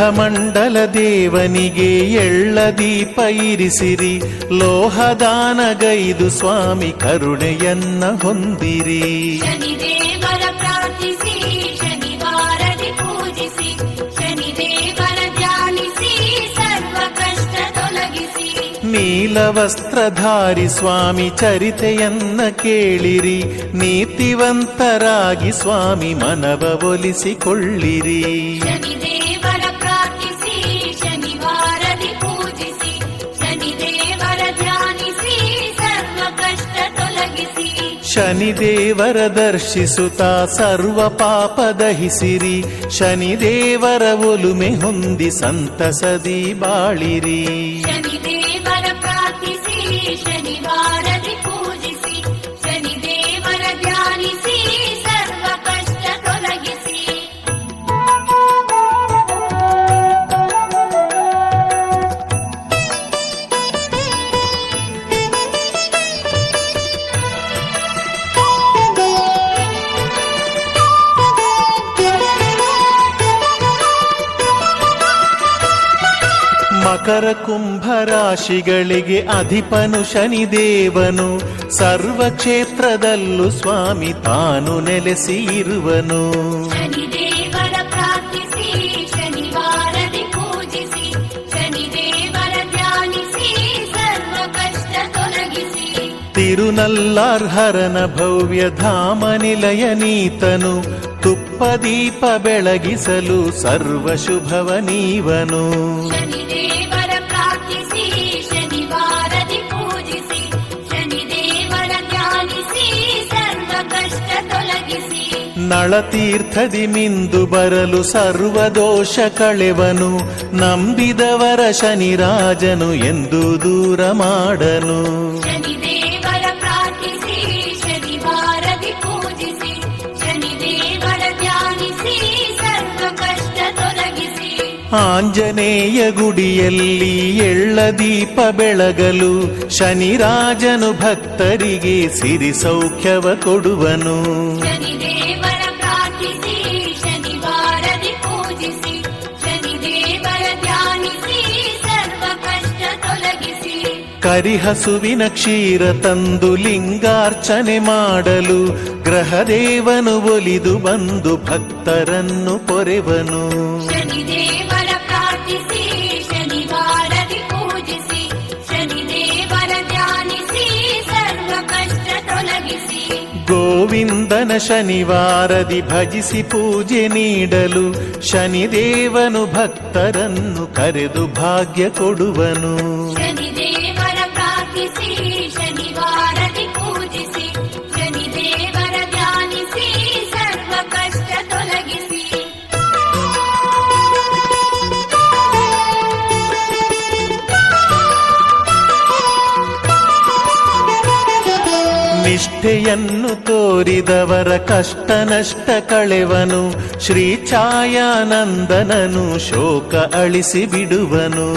ಮಂಡಲ ದೇವನಿಗೆ ಎಳ್ಳ ದೀಪ ಇರಿಸಿರಿ ಲೋಹದಾನಗೈದು ಸ್ವಾಮಿ ಕರುಣೆಯನ್ನ ಹೊಂದಿರಿ. ನೀಲ ನೀಲವಸ್ತ್ರಧಾರಿ ಸ್ವಾಮಿ ಚರಿತೆಯನ್ನ ಕೇಳಿರಿ ನೀತಿವಂತರಾಗಿ ಸ್ವಾಮಿ ಮನವ ಒಲಿಸಿಕೊಳ್ಳಿರಿ. ಶನಿದೇವರ ದರ್ಶಿಸುತ್ತ ಸರ್ವ ಪಾಪ ದಹಿಸಿರಿ ಶನಿದೇವರ ಒಲುಮೆ ಹೊಂದಿ ಸಂತಸದಿ ಬಾಳಿರಿ. ಶನಿದೇವರ ಮಕರ ಕುಂಭ ರಾಶಿಗಳಿಗೆ ಅಧಿಪನು ಶನಿದೇವನು. ಸರ್ವ ಕ್ಷೇತ್ರದಲ್ಲೂ ಸ್ವಾಮಿ ತಾನು ನೆಲೆಸಿರುವನು ತಿರುನಲ್ಲಾರ್ಹರನ ಭವ್ಯ ಧಾಮ ನಿಲಯ ನೀತನು. ತುಪ್ಪ ದೀಪ ಬೆಳಗಿಸಲು ಸರ್ವ ಶುಭವ ನೀವನು. ನಳತೀರ್ಥದಿ ಮಿಂದು ಬರಲು ಸರ್ವ ದೋಷ ಕಳೆವನು. ನಂಬಿದವರ ಶನಿರಾಜನು ಎಂದು ದೂರ ಮಾಡನು. ಆಂಜನೇಯ ಗುಡಿಯಲ್ಲಿ ಎಳ್ಳ ದೀಪ ಬೆಳಗಲು ಶನಿರಾಜನು ಭಕ್ತರಿಗೆ ಸಿರಿ ಸೌಖ್ಯವ ಕೊಡುವನು. ಕರಿಹಸುವಿನ ಕ್ಷೀರ ತಂದು ಲಿಂಗಾರ್ಚನೆ ಮಾಡಲು ಗ್ರಹದೇವನು ಒಲಿದು ಬಂದು ಭಕ್ತರನ್ನು ಪೊರೆವನು ಶನಿವಾರದಿ ಪೂಜಿಸಿ ಶನಿದೇವರ ಧ್ಯಾನಿಸಿ ಗೋವಿಂದನ ಶನಿವಾರದಿ ಭಜಿಸಿ ಪೂಜೆ ನೀಡಲು ಶನಿದೇವನು ಭಕ್ತರನ್ನು ಕರೆದು ಭಾಗ್ಯ ಕೊಡುವನು. ನಿಷ್ಠೆಯನ್ನು ತೋರಿದವರ ಕಷ್ಟ ನಷ್ಟ ಕಳೆವನು. ಶ್ರೀ ಛಾಯಾನಂದನನು ಶೋಕ ಅಳಿಸಿ ಬಿಡುವನು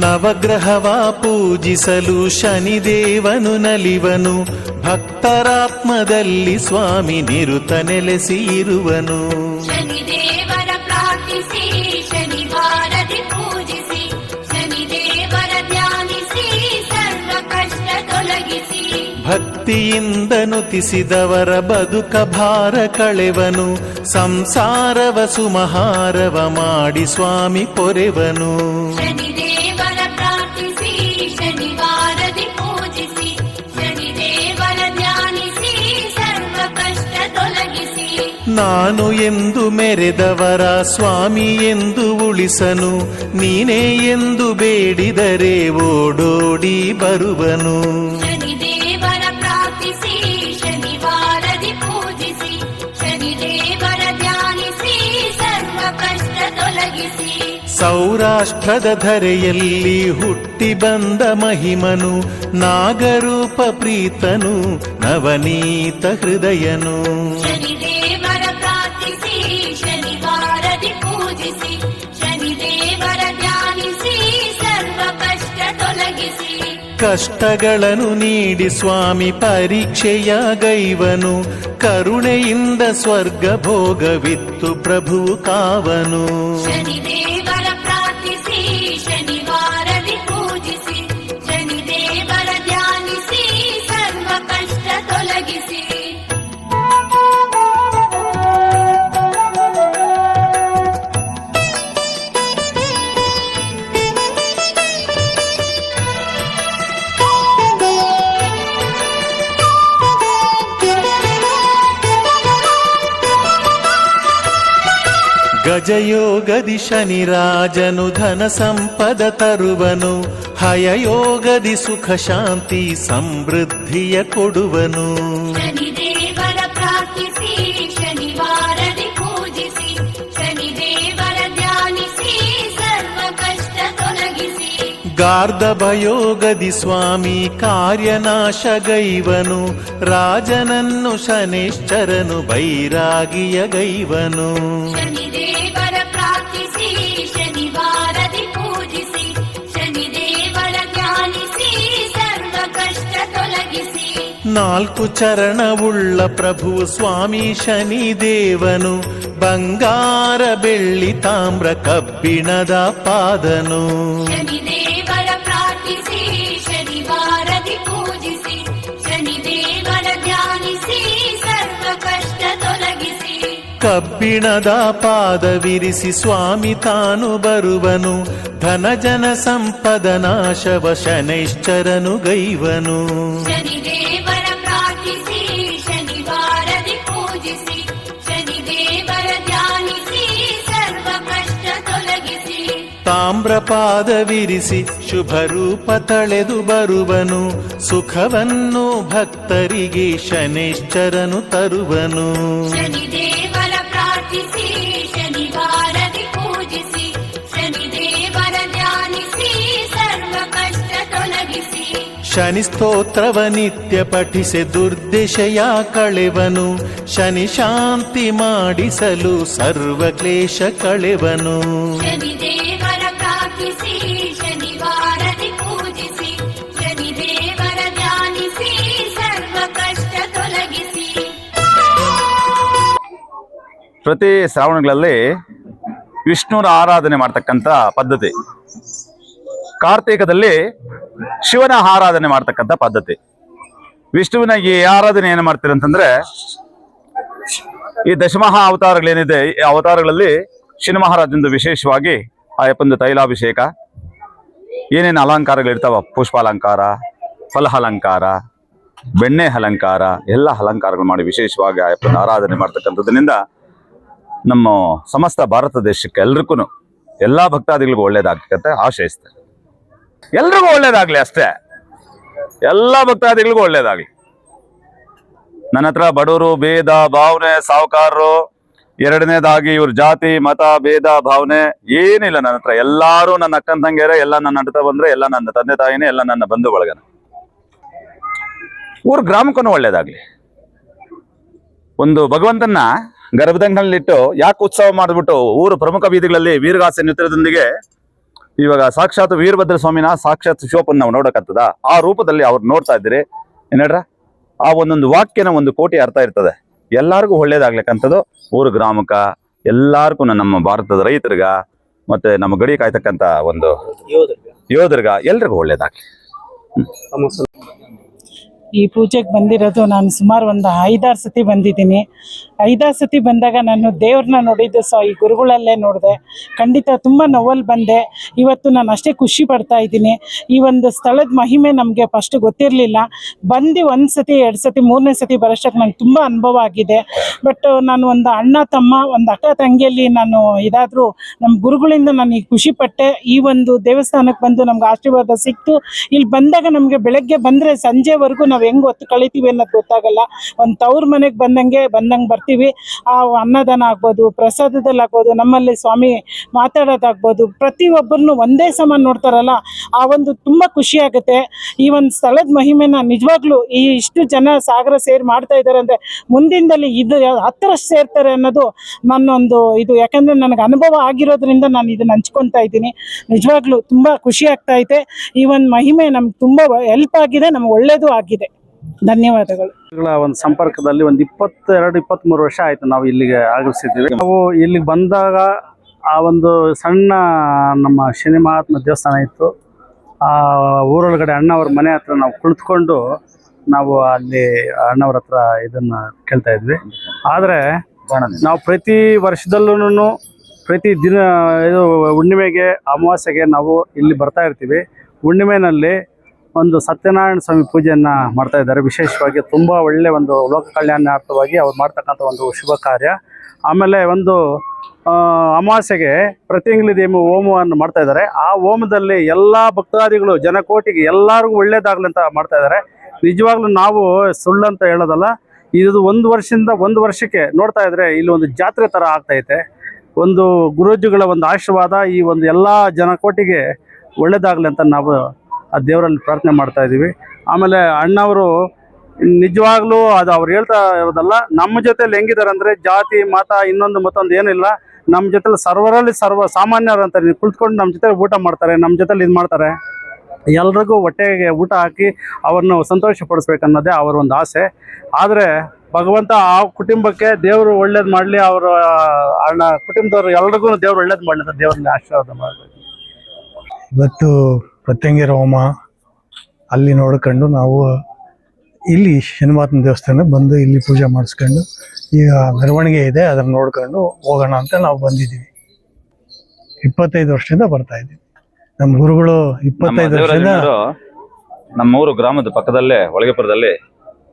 ನವಗ್ರಹವ ಪೂಜಿಸಲು ಶನಿದೇವನು ನಲಿವನು. ಭಕ್ತರಾತ್ಮದಲ್ಲಿ ಸ್ವಾಮಿ ನಿರುತ ನೆಲೆಸಿ ಇರುವನು ಭಕ್ತಿಯಿಂದ ನುತಿಸಿದವರ ಬದುಕ ಭಾರ ಕಳೆವನು. ಸಂಸಾರವ ಸುಮಹಾರವ ಮಾಡಿ ಸ್ವಾಮಿ ಪೊರೆವನು. ನಾನು ಎಂದು ಮೆರೆದವರ ಸ್ವಾಮಿ ಎಂದು ಉಳಿಸನು. ನೀನೇ ಎಂದು ಬೇಡಿದರೆ ಓಡೋಡಿ ಬರುವನು. ಸೌರಾಷ್ಟ್ರದ ಧರೆಯಲ್ಲಿ ಹುಟ್ಟಿ ಬಂದ ಮಹಿಮನು ನಾಗರೂಪ ಪ್ರೀತನು ನವನೀತ ಹೃದಯನು. ಕಷ್ಟಗಳನ್ನು ನೀಡಿ ಸ್ವಾಮಿ ಪರೀಕ್ಷೆಯ ಗೈವನು ಕರುಣೆಯಿಂದ ಸ್ವರ್ಗ ಭೋಗವಿತ್ತು ಪ್ರಭು ಕಾವನು ಗಜಯೋಗದಿ ಶನಿರಾಜನು ಧನ ಸಂಪದ ತರುವನು ಹಯಯೋಗದಿ ಸುಖ ಶಾಂತಿ ಸಮೃದ್ಧಿಯ ಕೊಡುವನು. ಶನಿದೇವರ ಪ್ರಾರ್ಥಿಸಿ ಶನಿವಾರದಿ ಪೂಜಿಸಿ ಶನಿದೇವರ ಧ್ಯಾನಿಸಿ ಸರ್ವ ಕಷ್ಟ ತೊಲಗಿಸಿ. ಗಾರ್ಧಭಯೋಗದಿ ಸ್ವಾಮಿ ಕಾರ್ಯನಾಶಗೈವನು ರಾಜನನ್ನು ಶನಿಶ್ಚರನು ಬೈರಾಗಿಯ ಗೈವನು. ಶನಿವಾರದಿ ಪೂಜಿಸಿ ಶನಿದೇವರ ಧ್ಯಾನಿಸಿ ಸರ್ವ ಕಷ್ಟ ತೊಲಗಿಸಿ. ನಾಲ್ಕು ಚರಣವುಳ್ಳ ಪ್ರಭು ಸ್ವಾಮಿ ಶನಿದೇವನು ಬಂಗಾರ ಬೆಳ್ಳಿ ತಾಮ್ರ ಕಬ್ಬಿಣದ ಪಾದನು. ಶನಿದೇವರ ಕಬ್ಬಿಣದ ಪಾದವಿರಿಸಿ ಸ್ವಾಮಿ ತಾನು ಬರುವನು. ಧನಜನ ಸಂಪದ ನಾಶವ ಶನೈಶ್ಚರನು ಗೈವನು. ತಾಮ್ರಪಾದವಿರಿಸಿ ಶುಭ ರೂಪ ತಳೆದು ಬರುವನು. ಸುಖವನ್ನು ಭಕ್ತರಿಗೆ ಶನೇಶ್ಚರನು ತರುವನು. ಶನಿ ಸ್ತೋತ್ರವ ನಿತ್ಯ ಪಠಿಸೆ ದುರ್ದೇಶಯ ಕಳೆವನು. ಶನಿ ಶಾಂತಿ ಮಾಡಿಸಲು ಸರ್ವ ಕ್ಲೇಶ ಕಳೆವನು. ಪ್ರತಿ ಶ್ರಾವಣಗಳಲ್ಲಿ ವಿಷ್ಣುರ ಆರಾಧನೆ ಮಾಡ್ತಕ್ಕಂಥ ಪದ್ಧತಿ. ಕಾರ್ತೀಕದಲ್ಲಿ ಶಿವನ ಆರಾಧನೆ ಮಾಡ್ತಕ್ಕಂಥ ಪದ್ಧತಿ. ವಿಷ್ಣುವಿನ ಈ ಆರಾಧನೆ ಏನು ಮಾಡ್ತೀರಿ ಅಂತಂದ್ರೆ, ಈ ದಶಮಹ ಅವತಾರಗಳೇನಿದೆ, ಈ ಅವತಾರಗಳಲ್ಲಿ ಶಿವ ಮಹಾರಾಜಂದು ವಿಶೇಷವಾಗಿ ಆ ತೈಲಾಭಿಷೇಕ, ಏನೇನು ಅಲಂಕಾರಗಳಿರ್ತಾವ? ಪುಷ್ಪಾಲಂಕಾರ, ಫಲಹಲಂಕಾರ, ಬೆಣ್ಣೆ ಅಲಂಕಾರ, ಎಲ್ಲ ಅಲಂಕಾರಗಳು ಮಾಡಿ ವಿಶೇಷವಾಗಿ ಆ ಯಪ್ಪನ ಆರಾಧನೆ ಮಾಡ್ತಕ್ಕಂಥದ್ರಿಂದ ನಮ್ಮ ಸಮಸ್ತ ಭಾರತ ದೇಶಕ್ಕೆ ಎಲ್ರಿಗೂ ಎಲ್ಲ ಭಕ್ತಾದಿಗಳಿಗೂ ಒಳ್ಳೇದಾಗ್ತಕ್ಕಂತ ಆಶಯಿಸ್ತಾರೆ ಎಲ್ರಿಗೂ ಒಳ್ಳೇದಾಗ್ಲಿ ಅಷ್ಟೇ. ಎಲ್ಲ ಭಕ್ತಾದಿಗಳಿಗೂ ಒಳ್ಳೇದಾಗ್ಲಿ. ನನ್ನ ಹತ್ರ ಬಡವರು, ಭೇದ ಭಾವನೆ, ಸಾಹುಕಾರರು, ಎರಡನೇದಾಗಿ ಇವ್ರ ಜಾತಿ, ಮತ, ಭೇದ ಭಾವನೆ ಏನಿಲ್ಲ ನನ್ನ ಹತ್ರ. ಎಲ್ಲಾರು ನನ್ನ ಅಕ್ಕನ ತಂಗಿಯರೇ, ಎಲ್ಲ ನನ್ನ ನಡ್ತಾ ಬಂದ್ರೆ ಎಲ್ಲ ನನ್ನ ತಂದೆ ತಾಯಿನೇ, ಎಲ್ಲ ನನ್ನ ಬಂಧು ಬಳಗನ. ಊರ್ ಗ್ರಾಮಕ್ಕೂ ಒಳ್ಳೇದಾಗ್ಲಿ. ಒಂದು ಭಗವಂತನ ಗರ್ಭದಂಗಲ್ಲಿಟ್ಟು ಯಾಕೆ ಉತ್ಸವ ಮಾಡಿಬಿಟ್ಟು ಊರು ಪ್ರಮುಖ ಬೀದಿಗಳಲ್ಲಿ ವೀರಗಾಸೆ ನೃತ್ಯದೊಂದಿಗೆ ಇವಾಗ ಸಾಕ್ಷಾತ್ ವೀರಭದ್ರ ಸ್ವಾಮಿನ ಸಾಕ್ಷಾತ್ ಶೋಪನ್ ನಾವು ನೋಡಕತ್ತದ ಆ ರೂಪದಲ್ಲಿ ಅವ್ರು ನೋಡ್ತಾ ಇದ್ದೀರಿ. ಏನಡ್ರ ಆ ಒಂದೊಂದು ವಾಕ್ಯನ ಒಂದು ಕೋಟಿ ಅರ್ಥ ಇರ್ತದೆ. ಎಲ್ಲಾರ್ಗೂ ಒಳ್ಳೇದಾಗ್ಲಿಕ್ಕಂಥದ್ದು ಊರು ಗ್ರಾಮಕ್ಕ ಎಲ್ಲಾರ್ಗು ನಮ್ಮ ಭಾರತದ ರೈತರಿಗ ಮತ್ತೆ ನಮ್ಮ ಗಡಿ ಕಾಯ್ತಕ್ಕಂತ ಒಂದು ಯೋಧರ್ಗ. ಎಲ್ರಿಗೂ ಒಳ್ಳೇದಾಗ್ಲಿ. ಈ ಪೂಜೆಗೆ ಬಂದಿರೋದು ನಾನು ಸುಮಾರು ಒಂದು ಐದಾರು ಸತಿ ಬಂದಿದ್ದೀನಿ. ಐದಾರು ಸತಿ ಬಂದಾಗ ನಾನು ದೇವ್ರನ್ನ ನೋಡಿದ್ದು ಸೊ ಈ ಗುರುಗಳಲ್ಲೇ ನೋಡಿದೆ. ಖಂಡಿತ ತುಂಬ ನೋವಲ್ಲಿ ಬಂದೆ. ಇವತ್ತು ನಾನು ಅಷ್ಟೇ ಖುಷಿ ಪಡ್ತಾ ಇದ್ದೀನಿ. ಈ ಒಂದು ಸ್ಥಳದ ಮಹಿಮೆ ನಮಗೆ ಫಸ್ಟ್ ಗೊತ್ತಿರಲಿಲ್ಲ. ಬಂದು ಒಂದು ಸತಿ, ಎರಡು ಸತಿ, ಮೂರನೇ ಸತಿ ಬರೋಷ್ಟಕ್ಕೆ ನಂಗೆ ತುಂಬ ಅನುಭವ ಆಗಿದೆ. ಬಟ್ ನಾನು ಒಂದು ಅಣ್ಣ, ತಮ್ಮ, ಒಂದು ಅಕ್ಕ, ತಂಗಿಯಲ್ಲಿ ನಾನು ಇದಾದರೂ ನಮ್ಮ ಗುರುಗಳಿಂದ ನಾನು ಈಗ ಖುಷಿ ಪಟ್ಟೆ. ಈ ಒಂದು ದೇವಸ್ಥಾನಕ್ಕೆ ಬಂದು ನಮ್ಗೆ ಆಶೀರ್ವಾದ ಸಿಕ್ತು. ಇಲ್ಲಿ ಬಂದಾಗ ನಮಗೆ ಬೆಳಗ್ಗೆ ಬಂದರೆ ಸಂಜೆವರೆಗೂ ನಾವು ಹೆಂಗ್ ಹೊತ್ತು ಕಳಿತೀವಿ ಅನ್ನೋದು ಗೊತ್ತಾಗಲ್ಲ. ಒಂದು ತವ್ರ ಮನೆಗೆ ಬಂದಂಗೆ ಬಂದಂಗೆ ಬರ್ತೀವಿ. ಆ ಅನ್ನದಾನ ಆಗ್ಬೋದು, ಪ್ರಸಾದದಲ್ಲಿ ಆಗ್ಬೋದು, ನಮ್ಮಲ್ಲಿ ಸ್ವಾಮಿ ಮಾತಾಡೋದಾಗ್ಬೋದು ಪ್ರತಿಯೊಬ್ಬರನ್ನು ಒಂದೇ ಸಮ ನೋಡ್ತಾರಲ್ಲ, ಆ ಒಂದು ತುಂಬ ಖುಷಿ ಆಗುತ್ತೆ. ಈ ಒಂದು ಸ್ಥಳದ ಮಹಿಮೆನ ನಿಜವಾಗ್ಲೂ ಈ ಇಷ್ಟು ಜನ ಸಾಗರ ಸೇರಿ ಮಾಡ್ತಾ ಇದ್ದಾರೆ ಅಂದರೆ ಮುಂದಿನದಲ್ಲಿ ಇದು ಹತ್ತರಷ್ಟು ಸೇರ್ತಾರೆ ಅನ್ನೋದು ನನ್ನೊಂದು ಇದು. ಯಾಕಂದರೆ ನನಗೆ ಅನುಭವ ಆಗಿರೋದ್ರಿಂದ ನಾನು ಇದನ್ನ ಹಂಚ್ಕೊತಾ ಇದ್ದೀನಿ. ನಿಜವಾಗ್ಲೂ ತುಂಬ ಖುಷಿ ಆಗ್ತಾ ಐತೆ ಈ ಒಂದು ಮಹಿಮೆ ನಮ್ಗೆ ತುಂಬ ಹೆಲ್ಪ್ ಆಗಿದೆ, ನಮ್ಗೆ ಒಳ್ಳೇದು ಆಗಿದೆ. ಧನ್ಯವಾದಗಳು. ಗಳ ಒಂದು ಸಂಪರ್ಕದಲ್ಲಿ ಒಂದು ಇಪ್ಪತ್ತೆರಡು ಇಪ್ಪತ್ತ್ಮೂರು ವರ್ಷ ಆಯ್ತು ನಾವು ಇಲ್ಲಿಗೆ ಆಗಮಿಸಿದ್ದೀವಿ. ನಾವು ಇಲ್ಲಿಗೆ ಬಂದಾಗ ಆ ಒಂದು ಸಣ್ಣ ನಮ್ಮ ಶನಿ ಮಹಾತ್ಮ ದೇವಸ್ಥಾನ ಇತ್ತು. ಆ ಊರೊಳಗಡೆ ಅಣ್ಣವ್ರ ಮನೆ ಹತ್ರ ನಾವು ಕುಳಿತುಕೊಂಡು ನಾವು ಅಲ್ಲಿ ಅಣ್ಣವ್ರ ಹತ್ರ ಇದನ್ನ ಕೇಳ್ತಾ ಇದ್ವಿ. ಆದರೆ ನಾವು ಪ್ರತಿ ವರ್ಷದಲ್ಲೂ ಪ್ರತಿ ದಿನ ಇದು ಹುಣ್ಣಿಮೆಗೆ, ಅಮಾವಾಸ್ಯೆಗೆ ನಾವು ಇಲ್ಲಿ ಬರ್ತಾ ಇರ್ತೀವಿ. ಹುಣ್ಣಿಮೆನಲ್ಲಿ ಒಂದು ಸತ್ಯನಾರಾಯಣ ಸ್ವಾಮಿ ಪೂಜೆಯನ್ನ ಮಾಡ್ತಾ ಇದ್ದಾರೆ. ವಿಶೇಷವಾಗಿ ತುಂಬ ಒಳ್ಳೆ ಒಂದು ಲೋಕ ಕಲ್ಯಾಣಾರ್ಥವಾಗಿ ಅವ್ರು ಮಾಡ್ತಕ್ಕಂಥ ಒಂದು ಶುಭ ಕಾರ್ಯ. ಆಮೇಲೆ ಒಂದು ಅಮಾವಾಸ್ಯೆಗೆ ಪ್ರತಿಂಗ್ಲಿದೇಮಿ ಹೋಮವನ್ನು ಮಾಡ್ತಾ ಇದ್ದಾರೆ. ಆ ಹೋಮದಲ್ಲಿ ಎಲ್ಲ ಭಕ್ತಾದಿಗಳು, ಜನಕೋಟಿಗೆ ಎಲ್ಲರಿಗೂ ಒಳ್ಳೇದಾಗಲಿ ಅಂತ ಮಾಡ್ತಾ ಇದ್ದಾರೆ. ನಿಜವಾಗ್ಲೂ ನಾವು ಸುಳ್ಳು ಅಂತ ಹೇಳೋದಲ್ಲ, ಇದು ಒಂದು ವರ್ಷದಿಂದ ಒಂದು ವರ್ಷಕ್ಕೆ ನೋಡ್ತಾ ಇದ್ರೆ ಇಲ್ಲಿ ಒಂದು ಜಾತ್ರೆ ಥರ ಆಗ್ತೈತೆ ಒಂದು ಗುರೂಜಿಗಳ ಒಂದು ಆಶೀರ್ವಾದ, ಈ ಒಂದು ಎಲ್ಲ ಜನಕೋಟಿಗೆ ಒಳ್ಳೇದಾಗ್ಲಿ ಅಂತ ನಾವು ಆ ದೇವರಲ್ಲಿ ಪ್ರಾರ್ಥನೆ ಮಾಡ್ತಾ ಇದ್ದೀವಿ. ಆಮೇಲೆ ಅಣ್ಣವರು ನಿಜವಾಗ್ಲೂ ಅದು ಅವ್ರು ಹೇಳ್ತಾ ಇರೋದಲ್ಲ, ನಮ್ಮ ಜೊತೆಲಿ ಹೆಂಗಿದ್ದಾರೆ ಅಂದರೆ ಜಾತಿ, ಮತ, ಇನ್ನೊಂದು ಮತ್ತೊಂದು ಏನಿಲ್ಲ. ನಮ್ಮ ಜೊತೆಲಿ ಸರ್ವರಲ್ಲಿ ಸರ್ವ ಸಾಮಾನ್ಯರು ಅಂತ ಕುಳಿತುಕೊಂಡು ನಮ್ಮ ಜೊತೆ ಊಟ ಮಾಡ್ತಾರೆ, ನಮ್ಮ ಜೊತೆಲಿ ಇದು ಮಾಡ್ತಾರೆ. ಎಲ್ರಿಗೂ ಹೊಟ್ಟೆಗೆ ಊಟ ಹಾಕಿ ಅವ್ರನ್ನ ಸಂತೋಷ ಪಡಿಸ್ಬೇಕನ್ನೋದೇ ಅವರ ಒಂದು ಆಸೆ. ಆದರೆ ಭಗವಂತ ಆ ಕುಟುಂಬಕ್ಕೆ ದೇವರು ಒಳ್ಳೇದು ಮಾಡಲಿ, ಅವರ ಅಣ್ಣ ಕುಟುಂಬದವ್ರು ಎಲ್ರಿಗೂ ದೇವ್ರು ಒಳ್ಳೇದು ಮಾಡಲಿ ಅಂತ ದೇವರಲ್ಲಿ ಆಶೀರ್ವಾದ ಮಾಡಬೇಕು. ಇವತ್ತು ಪ್ರತ್ಯಂಗಿರ ಹೋಮ ಅಲ್ಲಿ ನೋಡ್ಕೊಂಡು ನಾವು ಇಲ್ಲಿ ಶನಿಮಾತನ ದೇವಸ್ಥಾನಕ್ಕೆ ಬಂದು ಇಲ್ಲಿ ಪೂಜೆ ಮಾಡಿಸ್ಕೊಂಡು ಈಗ ಮೆರವಣಿಗೆ ಇದೆ ಅದನ್ನು ನೋಡ್ಕೊಂಡು ಹೋಗೋಣ ಅಂತ ನಾವು ಬಂದಿದ್ದೀವಿ. ಇಪ್ಪತ್ತೈದು ವರ್ಷದಿಂದ ಬರ್ತಾ ಇದ್ದೀವಿ. ನಮ್ಮ ಗುರುಗಳು ಇಪ್ಪತ್ತೈದು ವರ್ಷದಿಂದ ನಮ್ಮ ಊರು ಗ್ರಾಮದ ಪಕ್ಕದಲ್ಲೇ ಒಳಗೆಪುರದಲ್ಲಿ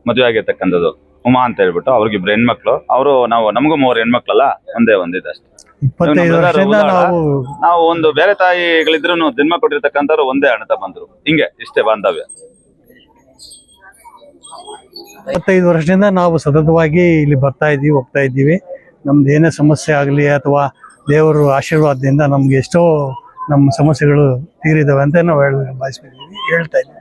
ಮದುವೆ ಆಗಿರ್ತಕ್ಕಂಥದ್ದು ಉಮಾ ಅಂತ ಹೇಳ್ಬಿಟ್ಟು ಅವ್ರಿಗಿಬ್ರು ಹೆಣ್ಮಕ್ಳು. ಅವರು ನಾವು ನಮಗೂ ಮೂವರು ಹೆಣ್ಮಕ್ಳಲ್ಲ ಒಂದೇ ಒಂದಿದೆ ಅಷ್ಟೇ. ಇಪ್ಪತ್ತೈದು ವರ್ಷದಿಂದ ನಾವು ನಾವು ಒಂದು ಬೇರೆ ತಾಯಿಗಳಿದ್ರು ಜನ್ಮ ಕೊಟ್ಟಿರ್ತಕ್ಕಂಥವ್ರು ಒಂದೇ ಅಣ್ಣ ಬಂದ್ರು ಹಿಂಗೆ ಇಷ್ಟೇ ಬಾಂಧವ್ಯ. ಇಪ್ಪತ್ತೈದು ವರ್ಷದಿಂದ ನಾವು ಸತತವಾಗಿ ಇಲ್ಲಿ ಬರ್ತಾ ಇದ್ದೀವಿ ಹೋಗ್ತಾ ಇದ್ದೀವಿ. ನಮ್ದು ಏನೇ ಸಮಸ್ಯೆ ಆಗಲಿ ಅಥವಾ ದೇವರ ಆಶೀರ್ವಾದದಿಂದ ನಮ್ಗೆ ಎಷ್ಟೋ ನಮ್ಮ ಸಮಸ್ಯೆಗಳು ತೀರಿದಾವೆ ಅಂತ ನಾವು ಹೇಳ ಹೇಳ್ತಾ ಇದ್ದೀವಿ.